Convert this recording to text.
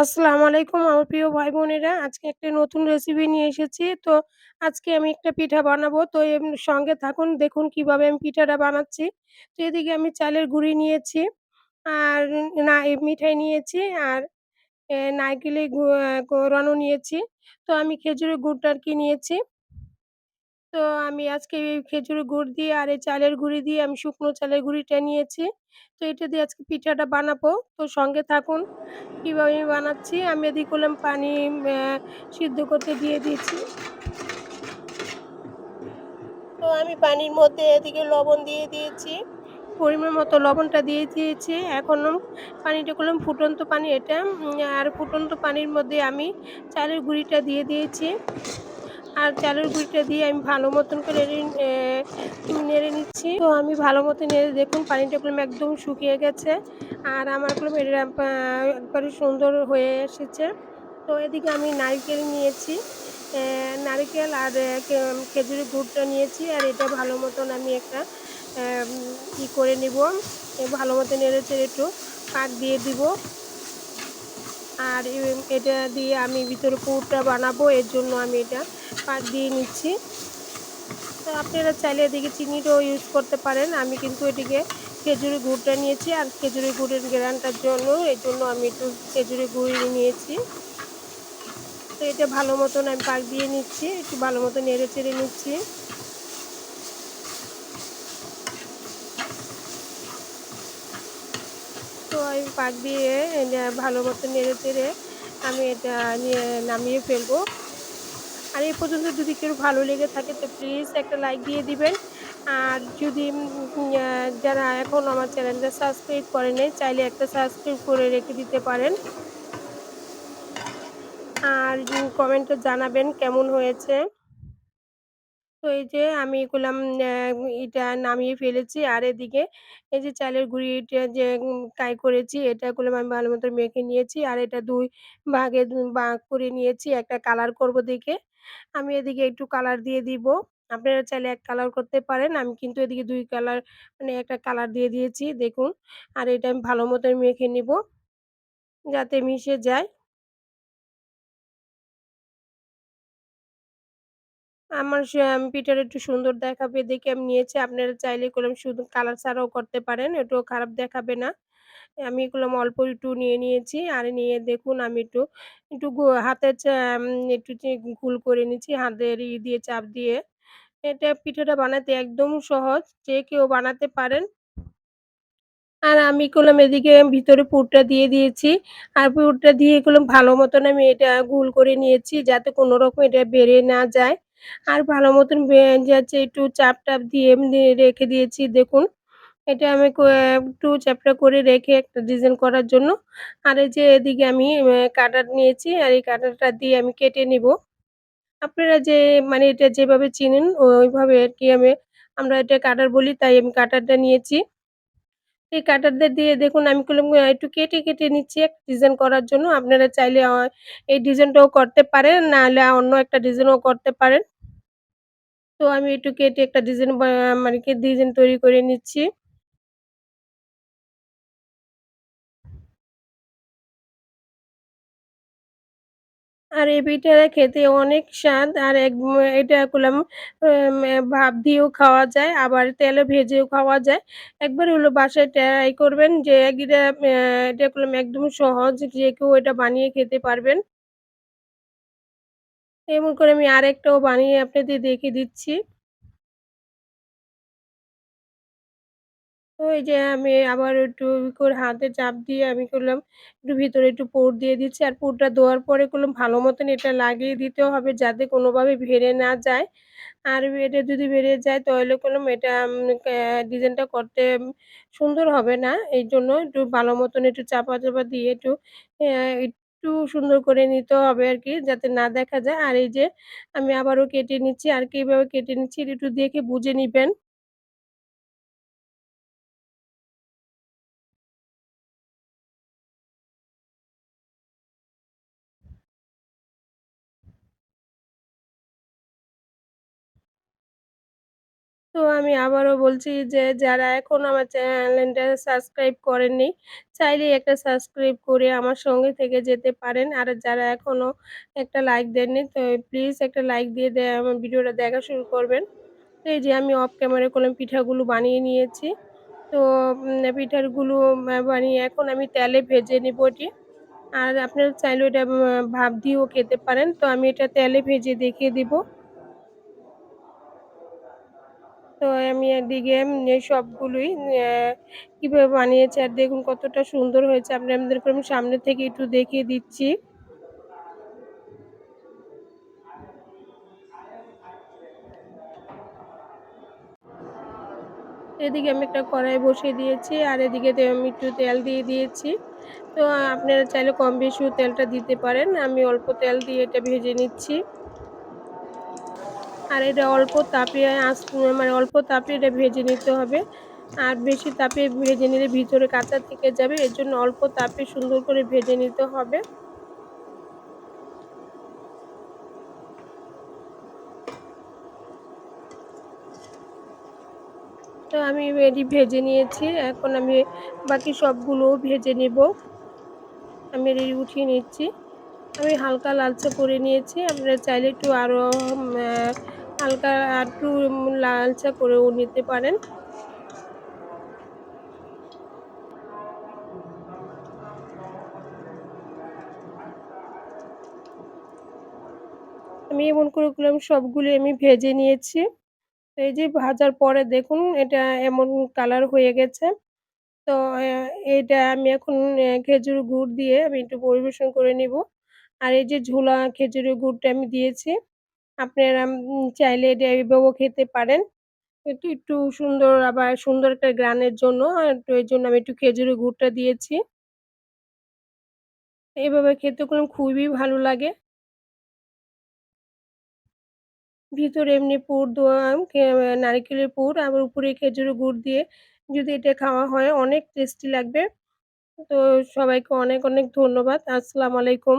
আসসালামু আলাইকুম আমার প্রিয় ভাই বোনেরা। আজকে একটা নতুন রেসিপি নিয়ে এসেছি। তো আজকে আমি একটা পিঠা বানাবো। তো এর সঙ্গে থাকুন দেখুন কীভাবে আমি পিঠাটা বানাচ্ছি। তো এদিকে আমি চালের গুঁড়ি নিয়েছি, আর না মিঠাই নিয়েছি আর নাইকেলে কোরানো নিয়েছি। তো আমি খেজুরের গুড়টা আর কি নিয়েছি। তো আমি আজকে খেজুরের গুড় দিয়ে আর এই চালের গুঁড়ি দিয়ে আমি শুকনো চালের গুঁড়িটা নিয়েছি। তো এটা দিয়ে আজকে পিঠাটা বানাবো। তো সঙ্গে থাকুন, কীভাবে আমি বানাচ্ছি। আমি এদিকে করলাম পানি সিদ্ধ করতে দিয়ে দিয়েছি। তো আমি পানির মধ্যে এদিকে লবণ দিয়ে দিয়েছি। পরিমাণ মতো লবণটা দিয়ে দিয়েছি। এখনও পানিটা করলাম ফুটন্ত পানি এটা। আর ফুটন্ত পানির মধ্যে আমি চালের গুঁড়িটা দিয়ে দিয়েছি। আর চালের গুঁড়িটা দিয়ে আমি ভালো মতন করে নেড়ে নিচ্ছি। তো আমি ভালো মতো নেড়ে, দেখুন পানিটা করলাম একদম শুকিয়ে গেছে। আর আমার করলাম এটা পা একবারে সুন্দর হয়ে এসেছে। তো এদিকে আমি নারিকেল নিয়েছি। নারিকেল আর খেজুরের গুড়টা নিয়েছি। আর এটা ভালো মতন আমি একটা ই করে নিব। ভালো মতো নেড়ে-চেড়ে একটু পাক দিয়ে দিব। আর এটা দিয়ে আমি ভিতরে পুরটা বানাবো, এর জন্য আমি এটা পাক দিয়ে নিচ্ছি। তো আপনারা চাইলে এদিকে চিনিটাও ইউজ করতে পারেন। আমি কিন্তু এটিকে খেজুরের গুড়টা নিয়েছি আর খেজুরের গুড়ের ঘ্রাণটার জন্য, এর জন্য আমি একটু খেজুরের গুড় নিয়েছি। তো এটা ভালো মতন আমি পাক দিয়ে নিচ্ছি। একটু ভালো মতো নেড়ে-চেড়ে নিচ্ছি। আমি পাক দিয়ে ভালো মতো নেড়ে-চেড়ে আমি এটা নিয়ে নামিয়ে ফেলব। আর এই পর্যন্ত যদি কেউ ভালো লেগে থাকে তো প্লিজ একটা লাইক দিয়ে দিবেন। আর যদি যারা এখন আমার চ্যানেলটা সাবস্ক্রাইব করে নাই, চাইলে একটা সাবস্ক্রাইব করে রেখে দিতে পারেন। আর কমেন্টে জানাবেন কেমন হয়েছে। এই যে আমি আ, এটা নামিয়ে ফেলেছি। আর এদিকে এই যে চালের গুঁড়িটা যে কাই করেছি, এটা করলাম আমি ভালো মতো মেখে নিয়েছি। আর এটা দুই ভাগে ভাগ করে নিয়েছি একটা কালার করব দেখে। আমি এদিকে একটু কালার দিয়ে দিব। আপনারা চাইলে এক কালার করতে পারেন। আমি কিন্তু এদিকে দুই কালার মানে একটা কালার দিয়ে দিয়েছি দেখুন। আর এটা আমি ভালো মতো মেখে নিব। যাতে মিশে যায়। আমার সে পিঠাটা একটু সুন্দর দেখাবে দেখে আমি নিয়েছি। আপনারা চাইলে করলাম শুধু কালার ছাড়াও করতে পারেন। এটাও খারাপ দেখাবে না। আমি করলাম অল্প একটু নিয়ে নিয়েছি। আর নিয়ে দেখুন আমি একটু, একটু উম একটু গোল করে নিচ্ছি হাতের ই দিয়ে চাপ দিয়ে। এটা পিঠাটা বানাতে একদম সহজ। যে কেউ বানাতে পারেন। আর আমি করলাম এদিকে ভিতরে পুরটা দিয়ে দিয়েছি। আর পুরটা দিয়ে করলাম ভালো মতন আমি এটা গুল করে নিয়েছি যাতে কোনরকম এটা বেড়ে না যায়। আর ভালো মতন যাচ্ছে একটু চাপ-টাপ দিয়ে এমনি রেখে দিয়েছি দেখুন। এটা আমি কো, একটু চ্যাপটা করে রেখে একটা ডিজাইন করার জন্য। আর এই যে এদিকে আমি কাটার নিয়েছি আর এই কাটারটা দিয়ে আমি কেটে নিব। আপনারা যে মানে এটা যেভাবে চিনেন, ওইভাবে আরকি আমি, আমরা এটা কাটার বলি, তাই আমি কাটারটা নিয়েছি। এই কাটারদের দিয়ে দেখুন আমি একটু কেটে, কেটে নিচ্ছি এক ডিজাইন করার জন্য। আপনারা চাইলে এই ডিজাইনটাও করতে পারেন, নাহলে অন্য একটা ডিজাইনও করতে পারেন। তো আমি একটু কেটে একটা ডিজাইন মানে কি ডিজাইন তৈরি করে নিচ্ছি। আর এই পিঠাটা খেতে অনেক স্বাদ আর এক এটা করলাম ভাব দিয়েও খাওয়া যায়, আবার তেলে ভেজেও খাওয়া যায়। একবার হলো বাসায় ট্রাই করবেন যে এটা এটা করলাম একদম সহজ যে কেউ এটা বানিয়ে খেতে পারবেন। এমন করে আমি আরেকটাও বানিয়ে আপনাদের দেখে দিচ্ছি। তো এই যে আমি আবার একটু করে হাতে চাপ দিয়ে আমি করলাম একটু ভিতরে একটু পুর দিয়ে দিচ্ছি। আর পুরটা দেওয়ার পরে করলাম ভালো মতন এটা লাগিয়ে দিতে হবে যাতে কোনোভাবে ভেড়ে না যায়। আর এটা যদি বেরিয়ে যায় তাহলে করলাম এটা ডিজাইনটা করতে সুন্দর হবে না। এই জন্য একটু ভালো মতন একটু চাপা, চাপা দিয়ে একটু একটু সুন্দর করে নিতে হবে আর কি যাতে না দেখা যায়। আর এই যে আমি আবারও কেটে নিচ্ছি। আর কীভাবে কেটে নিচ্ছি একটু দেখে বুঝে নিবেন। তো আমি আবারও বলছি যে, যারা এখনও আমার চ্যানেলটা সাবস্ক্রাইব করেননি, চাইলেই একটা সাবস্ক্রাইব করে আমার সঙ্গে থেকে যেতে পারেন। আর যারা এখনও একটা লাইক দেননি, তো প্লিজ একটা লাইক দিয়ে দেয় আমার ভিডিওটা দেখা শুরু করবেন। তো এই যে আমি অফ ক্যামেরা করলাম পিঠাগুলো বানিয়ে নিয়েছি। তো পিঠাগুলো বানিয়ে এখন আমি তেলে ভেজে নেব এটি আর আপনারা চাইলে ওটা ভাব দিয়েও খেতে পারেন। তো আমি এটা তেলে ভেজে দেখিয়ে দিব। তো আমি একদিকে সবগুলোই কীভাবে বানিয়েছি আর দেখুন কতটা সুন্দর হয়েছে। আপনি আপনাদেরকে আমি সামনে থেকে একটু দেখিয়ে দিচ্ছি। এদিকে আমি একটা কড়াই বসিয়ে দিয়েছি আর এদিকে আমি একটু তেল দিয়ে দিয়েছি। তো আপনারা চাইলে কম বেশিও তেলটা দিতে পারেন। আমি অল্প তেল দিয়ে এটা ভেজে নিচ্ছি। আর এটা অল্প তাপে আঁচ মানে অল্প তাপে এটা ভেজে নিতে হবে। আর বেশি তাপে ভেজে নিলে ভিতরে কাঁচা থেকে যাবে, এর জন্য অল্প তাপে সুন্দর করে ভেজে নিতে হবে। তো আমি এটি ভেজে নিয়েছি, এখন আমি বাকি সবগুলোও ভেজে নেব। আমি এটি উঠিয়ে নিচ্ছি। আমি হালকা লালচে করে নিয়েছি, আপনারা চাইলে একটু আরও হালকা একটু লালচে করেও নিতে পারেন। আমি এমন করে করলাম সবগুলি আমি ভেজে নিয়েছি। এই যে ভাজার পরে দেখুন, এটা এমন কালার হয়ে গেছে। তো এটা আমি এখন খেজুর গুড় দিয়ে আমি একটু পরিবেশন করে নিব। আর এই যে ঝোলা খেজুরের গুড়টা আমি দিয়েছি। আপনারা চাইলে এটা খেতে পারেন। একটু একটু সুন্দর আবার সুন্দর একটা গ্রানের জন্য তো এর জন্য আমি একটু খেজুরের গুড়টা দিয়েছি। এভাবে খেতে কোনো খুবই ভালো লাগে। ভিতরে এমনি পুর নারিকেলের পুর, আবার উপরে খেজুরের গুড় দিয়ে যদি এটা খাওয়া হয়, অনেক টেস্টি লাগবে। তো সবাইকে অনেক অনেক ধন্যবাদ। আসসালাম আলাইকুম।